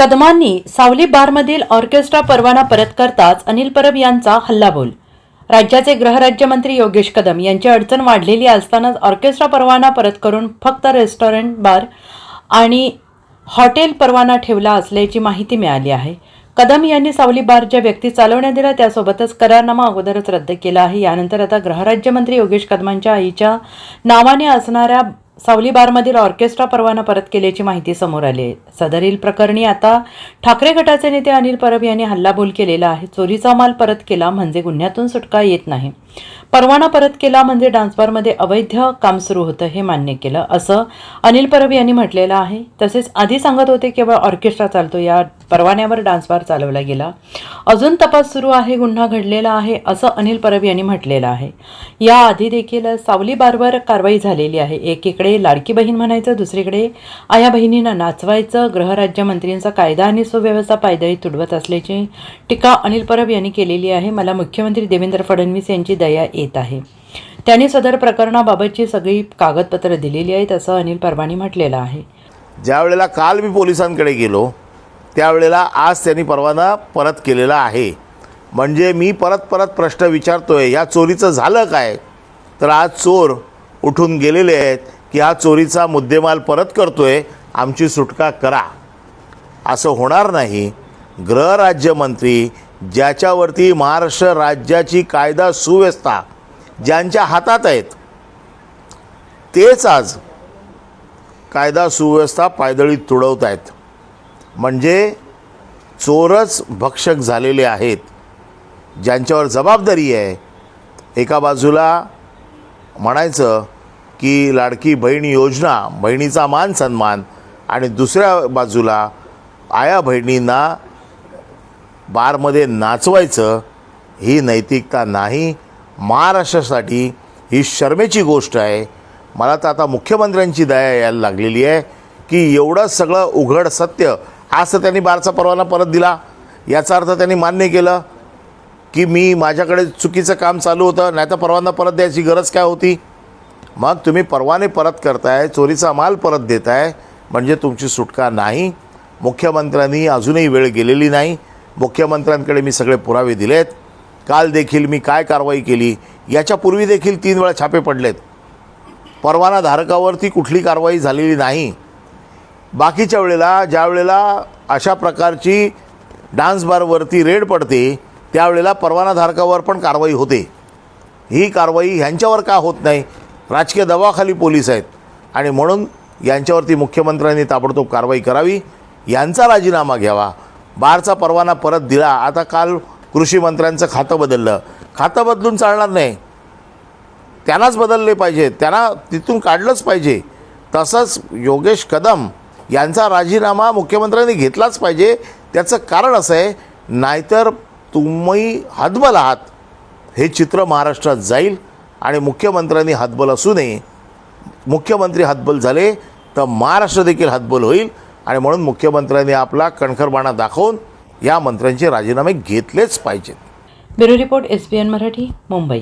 कदमांनी सावली बारमधील ऑर्केस्ट्रा परवाना परत करताच अनिल परब यांचा हल्लाबोल. राज्याचे गृहराज्यमंत्री योगेश कदम यांची अडचण वाढलेली असतानाच ऑर्केस्ट्रा परवाना परत करून फक्त रेस्टॉरंट बार आणि हॉटेल परवाना ठेवला असल्याची माहिती मिळाली आहे. कदम यांनी सावली बार ज्या व्यक्ती चालवण्यात दिला त्यासोबतच करारनामा अगोदरच रद्द केला आहे. यानंतर आता गृहराज्यमंत्री योगेश कदमांच्या आईच्या नावाने असणाऱ्या सावली बारमधील ऑर्केस्ट्रा परवाना परत केल्याची माहिती समोर आली आहे. सदरील प्रकरणी आता ठाकरे गटाचे नेते अनिल परब यांनी हल्लाबोल केलेला आहे. चोरीचा माल परत केला म्हणजे गुन्ह्यातून सुटका येत नाही. परवाना परत केला म्हणजे डान्सबारमध्ये अवैध काम सुरू होतं हे मान्य केलं. असं अनिल परब यांनी म्हटलेलं आहे. तसेच आधी सांगत होते केवळ ऑर्केस्ट्रा चालतो या परवान्यावर डान्सबार चालवला गेला. अजून तपास सुरू आहे गुन्हा घडलेला आहे असं अनिल परब यांनी म्हटलेलं आहे. याआधी देखील सावली बारवर कारवाई झालेली आहे. एकीकडे लाडकी बहीण म्हणायचं दुसरीकडे आया बहिणींना नाचवायचं गृहराज्यमंत्रींचा कायदा आणि सुव्यवस्था पायदळी तुडवत असल्याची टीका अनिल परब यांनी केलेली आहे. मला मुख्यमंत्री देवेंद्र फडणवीस यांची दया येत आहे. त्याने सदर प्रकरणाबाबतची सगळी कागदपत्रं दिलेली आहेत असं अनिल परवानी म्हटलेलं आहे. ज्या वेळेला काल मी पोलिसांकडे गेलो त्यावेळेला आज त्यांनी परवाना परत केलेला आहे. म्हणजे मी परत परत प्रश्न विचारतोय या चोरीचं झालं काय? तर आज चोर उठून गेलेले आहेत की हा चोरीचा मुद्देमाल परत करतोय आमची सुटका करा. असं होणार नाही. गृहराज्यमंत्री ज्याच्यावरती महाराष्ट्र राज्याची कायदा सुव्यवस्था ज्यांच्या हातात आहेत तेच आज कायदा सुव्यवस्था पायदळीत तुडवत आहेत. म्हणजे चोरच भक्षक झालेले आहेत. ज्यांच्यावर जबाबदारी आहे एका बाजूला म्हणायचं की लाडकी बहीण योजना बहिणीचा मान सन्मान आणि दुसऱ्या बाजूला आया बहिणींना बारमध्ये नाचवायचं ही नैतिकता नाही. महाराष्ट्रासाठी ही शर्मेची गोष्ट आहे. मला तर आता मुख्यमंत्र्यांची दया यायला लागलेली आहे की एवढं सगळं उघड सत्य आज तर त्यांनी बारचा परवाना परत दिला. याचा अर्थ त्यांनी मान्य केलं की मी माझ्याकडे चुकीचं काम चालू होतं नाही तर परवाना परत द्यायची गरज काय होती? मग तुम्ही परवाने परत करताय चोरीचा माल परत देताय म्हणजे तुमची सुटका नाही. मुख्यमंत्र्यांनी अजूनही वेळ गेलेली नाही. मुख्यमंत्र्यांकडे मी सगळे पुरावे दिलेत. काल देखील मी काय कारवाई केली याच्यापूर्वी देखील तीन वेळा छापे पडलेत. परवाना धारकावरती कुठली कारवाई झालेली नाही. बाकीच्या वेळेला ज्या वेळेला अशा प्रकारची डान्स बारवरती रेड पडते त्यावेळेला परवाना धारकावर पण कारवाई होते. ही कारवाई ह्यांच्यावर का होत नाही? राजकीय दबावाखाली पोलीस आहेत. आणि म्हणून यांच्यावरती मुख्यमंत्र्यांनी ताबडतोब कारवाई करावी यांचा राजीनामा घ्यावा. बारचा परवाना परत दिला. आता काल कृषी मंत्र्यांचं खातं बदललं. खातं बदलून चालणार नाही. त्यांनाच बदलले पाहिजे. त्यांना तिथून काढलंच पाहिजे. तसंच योगेश कदम यांचा राजीनामा मुख्यमंत्र्यांनी घेतलाच पाहिजे. त्याचं कारण असं आहे नाहीतर तुम्ही हतबल आहात. हे चित्र महाराष्ट्रात जाईल आणि मुख्यमंत्र्यांनी हतबल असू नये. मुख्यमंत्री हतबल झाले तर महाराष्ट्र देखील हतबल होईल. आणि म्हणून मुख्यमंत्र्यांनी आपला कणखरबाणा दाखवून या मंत्र्यांचे राजीनामे घेतलेच पाहिजेत. Bureau report S B N Marathi Mumbai.